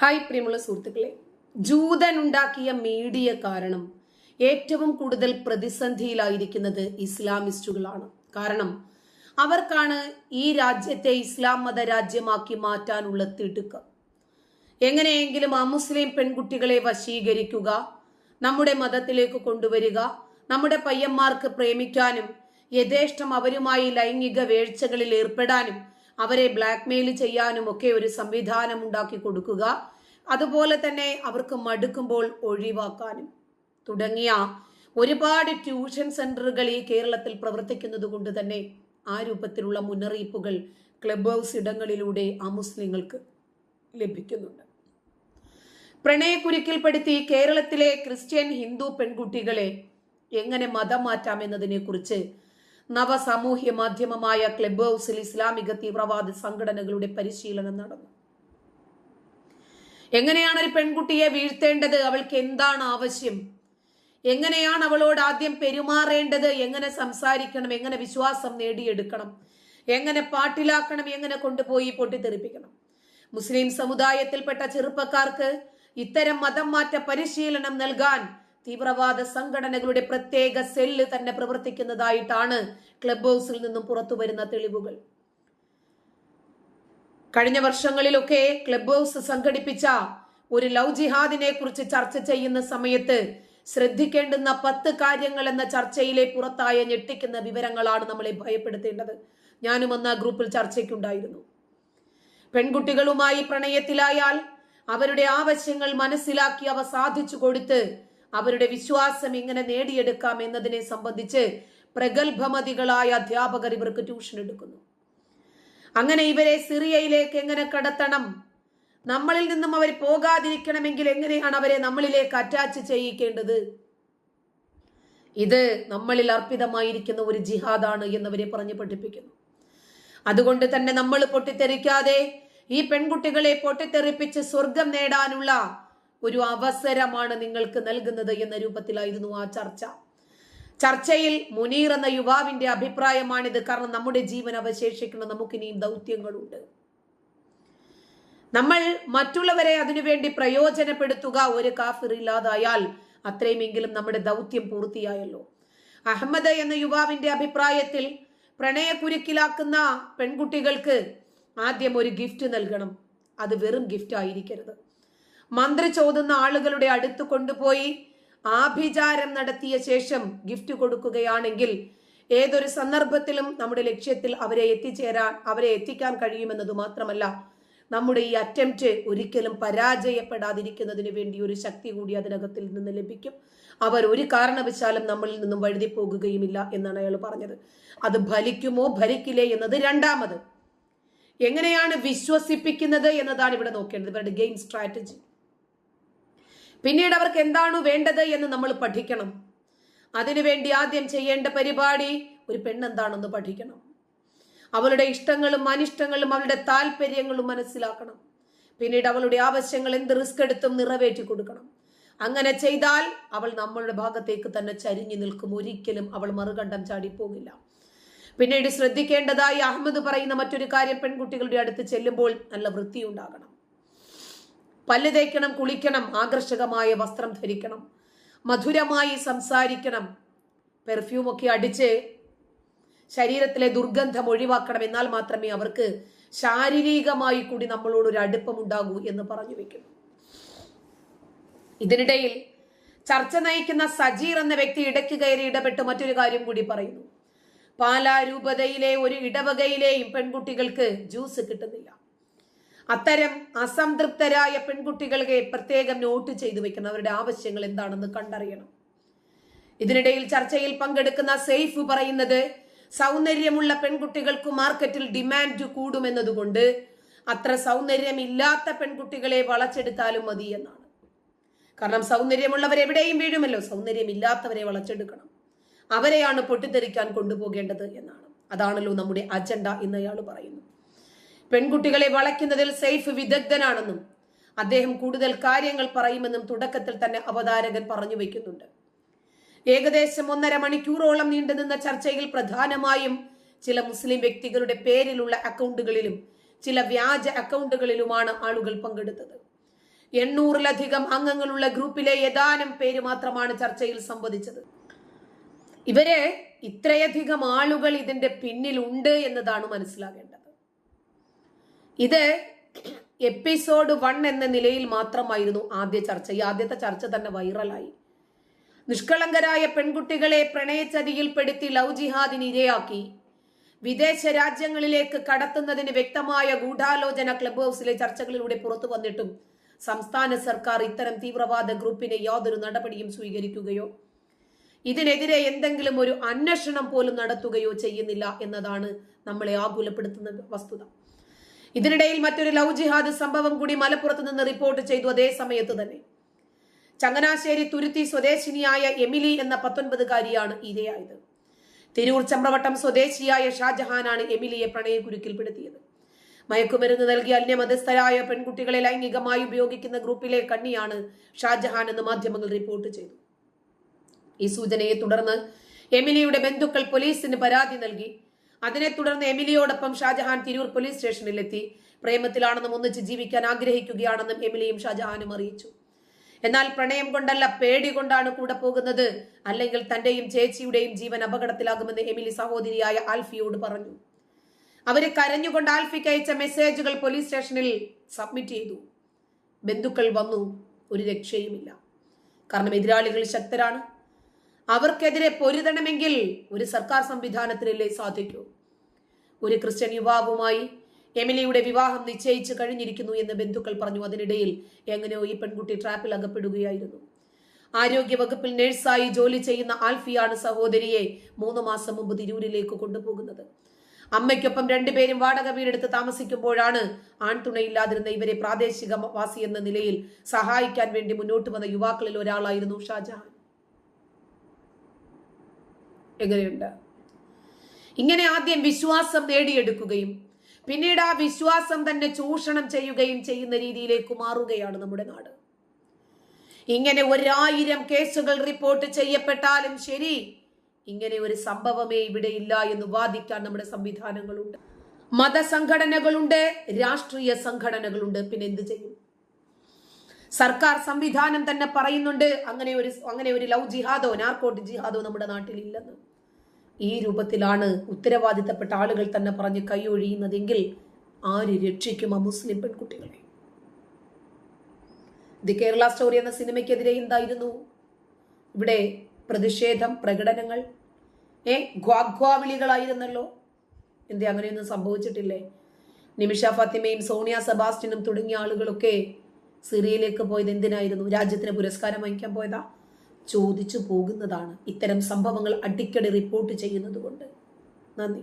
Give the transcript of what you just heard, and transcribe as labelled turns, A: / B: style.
A: Hi പ്രിയമുള്ള സുഹൃത്തുക്കളെ. ജൂതൻ ഉണ്ടാക്കിയ മീഡിയ കാരണം ഏറ്റവും കൂടുതൽ പ്രതിസന്ധിയിലായിരിക്കുന്നത് ഇസ്ലാമിസ്റ്റുകളാണ്. കാരണം അവർക്കാണ് ഈ രാജ്യത്തെ ഇസ്ലാം മത രാജ്യമാക്കി മാറ്റാനുള്ള തിടുക്കം. എങ്ങനെയെങ്കിലും അമുസ്ലിം പെൺകുട്ടികളെ വശീകരിക്കുക നമ്മുടെ മതത്തിലേക്ക് കൊണ്ടുവരിക നമ്മുടെ പയ്യന്മാർക്ക് പ്രേമിക്കാനും യഥേഷ്ടം അവരുമായി ലൈംഗിക വേഴ്ചകളിൽ ഏർപ്പെടാനും അവരെ ബ്ലാക്ക്മെയിൽ ചെയ്യാനും ഒക്കെ ഒരു സംവിധാനം ഉണ്ടാക്കി കൊടുക്കുക. അതുപോലെ തന്നെ അവർക്ക് മടുക്കുമ്പോൾ ഒഴിവാക്കാനും. തുടങ്ങിയ ഒരുപാട് ട്യൂഷൻ സെന്ററുകൾ ഈ കേരളത്തിൽ പ്രവർത്തിക്കുന്നത് കൊണ്ട് തന്നെ ആ രൂപത്തിലുള്ള മുന്നറിയിപ്പുകൾ ക്ലബ് ഹൗസ് ഇടങ്ങളിലൂടെ ആ മുസ്ലിങ്ങൾക്ക് ലഭിക്കുന്നുണ്ട്. പ്രണയക്കുരുക്കിൽപ്പെടുത്തി കേരളത്തിലെ ക്രിസ്ത്യൻ ഹിന്ദു പെൺകുട്ടികളെ എങ്ങനെ മതം മാറ്റാം എന്നതിനെ കുറിച്ച് നവസാമൂഹ്യ മാധ്യമമായ ക്ലബ് ഹൗസിൽ ഇസ്ലാമിക തീവ്രവാദ സംഘടനകളുടെ പരിശീലനം നടന്നു. എങ്ങനെയാണ് ഒരു പെൺകുട്ടിയെ വീഴ്ത്തേണ്ടത്? അവൾക്ക് എന്താണ് ആവശ്യം? എങ്ങനെയാണ് അവളോട് ആദ്യം പെരുമാറേണ്ടത്? എങ്ങനെ സംസാരിക്കണം? എങ്ങനെ വിശ്വാസം നേടിയെടുക്കണം? എങ്ങനെ പാട്ടിലാക്കണം? എങ്ങനെ കൊണ്ടുപോയി പൊട്ടിത്തെറിപ്പിക്കണം? മുസ്ലിം സമുദായത്തിൽപ്പെട്ട ചെറുപ്പക്കാർക്ക് ഇത്തരം മതം മാറ്റ പരിശീലനം നൽകാൻ തീവ്രവാദ സംഘടനകളുടെ പ്രത്യേക സെല്ല് തന്നെ പ്രവർത്തിക്കുന്നതായിട്ടാണ് ക്ലബ് ഹൗസിൽ നിന്നും പുറത്തു വരുന്ന തെളിവുകൾ. കഴിഞ്ഞ വർഷങ്ങളിലൊക്കെ ക്ലബ് ഹൗസ് സംഘടിപ്പിച്ച ഒരു ലവ് ജിഹാദിനെ കുറിച്ച് ചർച്ച ചെയ്യുന്ന സമയത്ത് ശ്രദ്ധിക്കേണ്ടുന്ന പത്ത് കാര്യങ്ങൾ എന്ന ചർച്ചയിലെ പുറത്തായ ഞെട്ടിക്കുന്ന വിവരങ്ങളാണ് നമ്മളെ ഭയപ്പെടുത്തേണ്ടത്. ഞാനും അന്ന് ആ ഗ്രൂപ്പിൽ ചർച്ചയ്ക്കുണ്ടായിരുന്നു. പെൺകുട്ടികളുമായി പ്രണയത്തിലായാൽ അവരുടെ ആവശ്യങ്ങൾ മനസ്സിലാക്കി അവ സാധിച്ചു കൊടുത്ത് അവരുടെ വിശ്വാസം എങ്ങനെ നേടിയെടുക്കാം എന്നതിനെ സംബന്ധിച്ച് പ്രഗത്ഭമതികളായ അധ്യാപകർ ഇവർക്ക് ട്യൂഷൻ എടുക്കുന്നു. അങ്ങനെ ഇവരെ സിറിയയിലേക്ക് എങ്ങനെ കടത്തണം? നമ്മളിൽ നിന്നും അവർ പോകാതിരിക്കണമെങ്കിൽ എങ്ങനെയാണ് അവരെ നമ്മളിലേക്ക് അറ്റാച്ച് ചെയ്യിക്കേണ്ടത്? ഇത് നമ്മളിൽ അർപ്പിതമായിരിക്കുന്ന ഒരു ജിഹാദാണ് എന്നവരെ പറഞ്ഞു പഠിപ്പിക്കുന്നു. അതുകൊണ്ട് തന്നെ നമ്മൾ പൊട്ടിത്തെറിക്കാതെ ഈ പെൺകുട്ടികളെ പൊട്ടിത്തെറിപ്പിച്ച് സ്വർഗം നേടാനുള്ള ഒരു അവസരമാണ് നിങ്ങൾക്ക് നൽകുന്നത് എന്ന രൂപത്തിലായിരുന്നു ആ ചർച്ച. ചർച്ചയിൽ മുനീർ എന്ന യുവാവിന്റെ അഭിപ്രായമാണിത്. കാരണം നമ്മുടെ ജീവൻ അവശേഷിക്കുന്ന നമുക്കിനിയും ദൗത്യങ്ങളുണ്ട്. നമ്മൾ മറ്റുള്ളവരെ അതിനുവേണ്ടി പ്രയോജനപ്പെടുത്തുക ഒരു കാഫിർ ഇല്ലാതായാൽ അത്രയുമെങ്കിലും നമ്മുടെ ദൗത്യം പൂർത്തിയായല്ലോ. അഹമ്മദ് എന്ന യുവാവിന്റെ അഭിപ്രായത്തിൽ പ്രണയക്കുരുക്കിലാക്കുന്ന പെൺകുട്ടികൾക്ക് ആദ്യം ഒരു ഗിഫ്റ്റ് നൽകണം. അത് വെറും ഗിഫ്റ്റ് ആയിരിക്കരുത്. മന്ത്രി ചോദുന്ന ആളുകളുടെ അടുത്ത് കൊണ്ടുപോയി ആഭിചാരം നടത്തിയ ശേഷം ഗിഫ്റ്റ് കൊടുക്കുകയാണെങ്കിൽ ഏതൊരു സന്ദർഭത്തിലും നമ്മുടെ ലക്ഷ്യത്തിൽ അവരെ എത്തിച്ചേരാൻ അവരെ എത്തിക്കാൻ കഴിയുമെന്നത് മാത്രമല്ല നമ്മുടെ ഈ അറ്റംപ്റ്റ് ഒരിക്കലും പരാജയപ്പെടാതിരിക്കുന്നതിന് വേണ്ടി ഒരു ശക്തി കൂടി അതിനകത്തിൽ നിന്ന് ലഭിക്കും. അവർ ഒരു കാരണവശാലും നമ്മളിൽ നിന്നും വഴുതി പോകുകയുമില്ല എന്നാണ് അയാൾ പറഞ്ഞത്. അത് ഫലിക്കുമോ? ഭരിക്കില്ലേ എന്നത് രണ്ടാമത്. എങ്ങനെയാണ് വിശ്വസിപ്പിക്കുന്നത് എന്നതാണ് ഇവിടെ നോക്കേണ്ടത്. ഇവരുടെ ഗെയിം സ്ട്രാറ്റജി പിന്നീട് അവർക്ക് എന്താണ് വേണ്ടത് എന്ന് നമ്മൾ പഠിക്കണം. അതിനുവേണ്ടി ആദ്യം ചെയ്യേണ്ട പരിപാടി ഒരു പെണ്ണെന്താണെന്ന് പഠിക്കണം. അവളുടെ ഇഷ്ടങ്ങളും അനിഷ്ടങ്ങളും അവളുടെ താല്പര്യങ്ങളും മനസ്സിലാക്കണം. പിന്നീട് അവളുടെ ആവശ്യങ്ങൾ എന്ത് റിസ്ക് എടുത്തും നിറവേറ്റി കൊടുക്കണം. അങ്ങനെ ചെയ്താൽ അവൾ നമ്മളുടെ ഭാഗത്തേക്ക് തന്നെ ചരിഞ്ഞു നിൽക്കും. ഒരിക്കലും അവൾ മറുകണ്ഠം ചാടിപ്പോകില്ല. പിന്നീട് ശ്രദ്ധിക്കേണ്ടതായി അഹമ്മദ് പറയുന്ന മറ്റൊരു കാര്യം പെൺകുട്ടികളുടെ അടുത്ത് ചെല്ലുമ്പോൾ നല്ല വൃത്തിയുണ്ടാകണം. പല്ല് തേക്കണം കുളിക്കണം ആകർഷകമായ വസ്ത്രം ധരിക്കണം മധുരമായി സംസാരിക്കണം പെർഫ്യൂമൊക്കെ അടിച്ച് ശരീരത്തിലെ ദുർഗന്ധം ഒഴിവാക്കണം എന്നാൽ മാത്രമേ അവർക്ക് ശാരീരികമായി കൂടി നമ്മളോട് ഒരു അടുപ്പമുണ്ടാകൂ എന്ന് പറഞ്ഞു വെക്കുന്നു. ഇതിനിടയിൽ ചർച്ച നയിക്കുന്ന സജീർ എന്ന വ്യക്തി ഇടയ്ക്ക് കയറി ഇടപെട്ട് മറ്റൊരു കാര്യം കൂടി പറയുന്നു. പാലാരൂപതയിലെ ഒരു ഇടവകയിലെയും പെൺകുട്ടികൾക്ക് ജ്യൂസ് കിട്ടുന്നില്ല. അത്തരം അസംതൃപ്തരായ പെൺകുട്ടികളെ പ്രത്യേകം നോട്ട് ചെയ്തു വെക്കണം. അവരുടെ ആവശ്യങ്ങൾ എന്താണെന്ന് കണ്ടറിയണം. ഇതിനിടയിൽ ചർച്ചയിൽ പങ്കെടുക്കുന്ന സെയ്ഫ് പറയുന്നത് സൗന്ദര്യമുള്ള പെൺകുട്ടികൾക്ക് മാർക്കറ്റിൽ ഡിമാൻഡ് കൂടുമെന്നതുകൊണ്ട് അത്ര സൗന്ദര്യമില്ലാത്ത പെൺകുട്ടികളെ വളച്ചെടുത്താലും മതി എന്നാണ്. കാരണം സൗന്ദര്യമുള്ളവർ എവിടെയും വീഴുമല്ലോ. സൗന്ദര്യമില്ലാത്തവരെ വളച്ചെടുക്കണം. അവരെയാണ് പൊട്ടിത്തെറിക്കാൻ കൊണ്ടുപോകേണ്ടത് എന്നാണ്. അതാണല്ലോ നമ്മുടെ അജണ്ട എന്ന് അയാൾ പറയുന്നു. പെൺകുട്ടികളെ വളയ്ക്കുന്നതിൽ സെയ്ഫ് വിദഗ്ധനാണെന്നും അദ്ദേഹം കൂടുതൽ കാര്യങ്ങൾ പറയുമെന്നും തുടക്കത്തിൽ തന്നെ അവതാരകൻ പറഞ്ഞു വയ്ക്കുന്നുണ്ട് ഏകദേശം ഒന്നര മണിക്കൂറോളം നീണ്ടുനിന്ന ചർച്ചയിൽ പ്രധാനമായും ചില മുസ്ലിം വ്യക്തികളുടെ പേരിലുള്ള അക്കൗണ്ടുകളിലും ചില വ്യാജ അക്കൗണ്ടുകളിലുമാണ് ആളുകൾ പങ്കെടുത്തത്. എണ്ണൂറിലധികം അംഗങ്ങളുള്ള ഗ്രൂപ്പിലെ ഏതാനും പേര് മാത്രമാണ് ചർച്ചയിൽ സംവദിച്ചത്. ഇവരെ ഇത്രയധികം ആളുകൾ ഇതിന്റെ പിന്നിലുണ്ട് എന്നതാണ് മനസ്സിലാകേണ്ടത്. ഇത് എപ്പിസോഡ് വൺ എന്ന നിലയിൽ മാത്രമായിരുന്നു ആദ്യ ചർച്ച. ഈ ആദ്യത്തെ ചർച്ച തന്നെ വൈറലായി. നിഷ്കളങ്കരായ പെൺകുട്ടികളെ പ്രണയച്ചതിയിൽപ്പെടുത്തി ലവ് ജിഹാദിന് ഇരയാക്കി. വിദേശ രാജ്യങ്ങളിലേക്ക് കടത്തുന്നതിന് വ്യക്തമായ ഗൂഢാലോചന ക്ലബ് ഹൗസിലെ ചർച്ചകളിലൂടെ പുറത്തു വന്നിട്ടും സംസ്ഥാന സർക്കാർ ഇത്തരം തീവ്രവാദ ഗ്രൂപ്പിനെ യാതൊരു നടപടിയും സ്വീകരിക്കുകയോ ഇതിനെതിരെ എന്തെങ്കിലും ഒരു അന്വേഷണം പോലും നടത്തുകയോ ചെയ്യുന്നില്ല എന്നതാണ് നമ്മളെ ആകുലപ്പെടുത്തുന്ന വസ്തുത. ഇതിനിടയിൽ മറ്റൊരു ലവ് ജിഹാദ് സംഭവം കൂടി മലപ്പുറത്ത് നിന്ന് റിപ്പോർട്ട് ചെയ്തു അതേ സമയത്ത് തന്നെ. ചങ്ങനാശ്ശേരി തുരുത്തി സ്വദേശിനിയായ എമിലി എന്ന പത്തൊൻപതുകാരിയാണ് ഇരയായത്. തിരൂർ ചമ്രവട്ടം സ്വദേശിയായ ഷാജഹാനാണ് എമിലിയെ പ്രണയക്കുരുക്കിൽപ്പെടുത്തിയത്. മയക്കുമരുന്ന് നൽകി അന്യമതസ്ഥരായ പെൺകുട്ടികളെ ലൈംഗികമായി ഉപയോഗിക്കുന്ന ഗ്രൂപ്പിലെ കണ്ണിയാണ് ഷാജഹാൻ എന്ന് മാധ്യമങ്ങൾ റിപ്പോർട്ട് ചെയ്തു. ഈ സൂചനയെ തുടർന്ന് എമിലിയുടെ ബന്ധുക്കൾ പോലീസിന് പരാതി നൽകി അതിനെ തുടർന്ന് എമിലിയോടൊപ്പം ഷാജഹാൻ തിരൂർ പോലീസ് സ്റ്റേഷനിലെത്തി. പ്രേമത്തിലാണെന്നും ഒന്നിച്ച് ജീവിക്കാൻ ആഗ്രഹിക്കുകയാണെന്നും എമിലിയും ഷാജഹാനും അറിയിച്ചു. എന്നാൽ പ്രണയം കൊണ്ടല്ല പേടി കൊണ്ടാണ് കൂടെ പോകുന്നത്. അല്ലെങ്കിൽ തന്റെയും ചേച്ചിയുടെയും ജീവൻ അപകടത്തിലാകുമെന്ന് എമിലി സഹോദരിയായ ആൽഫിയോട് പറഞ്ഞു. അവരെ കരഞ്ഞുകൊണ്ട് ആൽഫിക്ക് അയച്ച മെസ്സേജുകൾ പോലീസ് സ്റ്റേഷനിൽ സബ്മിറ്റ് ചെയ്തു. ബന്ധുക്കൾ വന്നു. ഒരു രക്ഷയുമില്ല. കാരണം എതിരാളികൾ ശക്തരാണ്. അവർക്കെതിരെ പൊരുതണമെങ്കിൽ ഒരു സർക്കാർ സംവിധാനത്തിനല്ലേ സാധിക്കൂ. ഒരു ക്രിസ്ത്യൻ യുവാവുമായി എമിലിയുടെ വിവാഹം നിശ്ചയിച്ചു കഴിഞ്ഞിരിക്കുന്നു എന്ന് ബന്ധുക്കൾ പറഞ്ഞു. അതിനിടയിൽ എങ്ങനെയോ ഈ പെൺകുട്ടി ട്രാപ്പിൽ അകപ്പെടുകയായിരുന്നു. ആരോഗ്യ വകുപ്പിൽ നഴ്സായി ജോലി ചെയ്യുന്ന ആൽഫിയാണ് സഹോദരിയെ മൂന്ന് മാസം മുമ്പ് തിരൂരിലേക്ക് കൊണ്ടുപോകുന്നത്. അമ്മയ്ക്കൊപ്പം രണ്ടുപേരും വാടക വീടെടുത്ത് താമസിക്കുമ്പോഴാണ് ആൺതുണയില്ലാതിരുന്ന ഇവരെ പ്രാദേശിക വാസി എന്ന നിലയിൽ സഹായിക്കാൻ വേണ്ടി മുന്നോട്ട് വന്ന യുവാക്കളിൽ ഒരാളായിരുന്നു ഷാജഹാൻ. എങ്ങനെയുണ്ട് ഇങ്ങനെ ആദ്യം വിശ്വാസം നേടിയെടുക്കുകയും പിന്നീട് ആ വിശ്വാസം തന്നെ ചൂഷണം ചെയ്യുകയും ചെയ്യുന്ന രീതിയിലേക്ക് മാറുകയാണ് നമ്മുടെ നാട്. ഇങ്ങനെ ഒരായിരം കേസുകൾ റിപ്പോർട്ട് ചെയ്യപ്പെട്ടാലും ശരി ഇങ്ങനെ ഒരു സംഭവമേ ഇവിടെ ഇല്ല എന്ന് വാദിക്കാൻ നമ്മുടെ സംവിധാനങ്ങളുണ്ട്. മതസംഘടനകളുണ്ട് രാഷ്ട്രീയ സംഘടനകളുണ്ട് പിന്നെ എന്ത് ചെയ്യും? സർക്കാർ സംവിധാനം തന്നെ പറയുന്നുണ്ട് അങ്ങനെ ഒരു അങ്ങനെ ഒരു ലവ് ജിഹാദോ നാർക്കോട്ട് ജിഹാദോ നമ്മുടെ നാട്ടിൽ ഇല്ലെന്ന് ഈ രൂപത്തിലാണ് ഉത്തരവാദിത്തപ്പെട്ട ആളുകൾ തന്നെ പറഞ്ഞ് കൈയൊഴിയുന്നതെങ്കിൽ ആര് രക്ഷിക്കും ആ മുസ്ലിം പെൺകുട്ടികളെ? ദി കേരള സ്റ്റോറി എന്ന സിനിമയ്ക്കെതിരെ എന്തായിരുന്നു? ഇവിടെ പ്രതിഷേധം പ്രകടനങ്ങൾ. ഏ ഗ്വാഗ്വാവിളികളായിരുന്നല്ലോ. എന്തേ അങ്ങനെയൊന്നും സംഭവിച്ചിട്ടില്ലേ? നിമിഷ ഫാത്തിമയും സോണിയ സെബാസ്റ്റിനും തുടങ്ങിയ ആളുകളൊക്കെ സിറിയയിലേക്ക് പോയത് എന്തിനായിരുന്നു? രാജ്യത്തിന് പുരസ്കാരം വാങ്ങിക്കാൻ പോയതാ? ചോദിച്ചു പോകുന്നതാണ്. ഇത്തരം സംഭവങ്ങൾ അടിക്കടി റിപ്പോർട്ട് ചെയ്യുന്നത് കൊണ്ട് നന്ദി.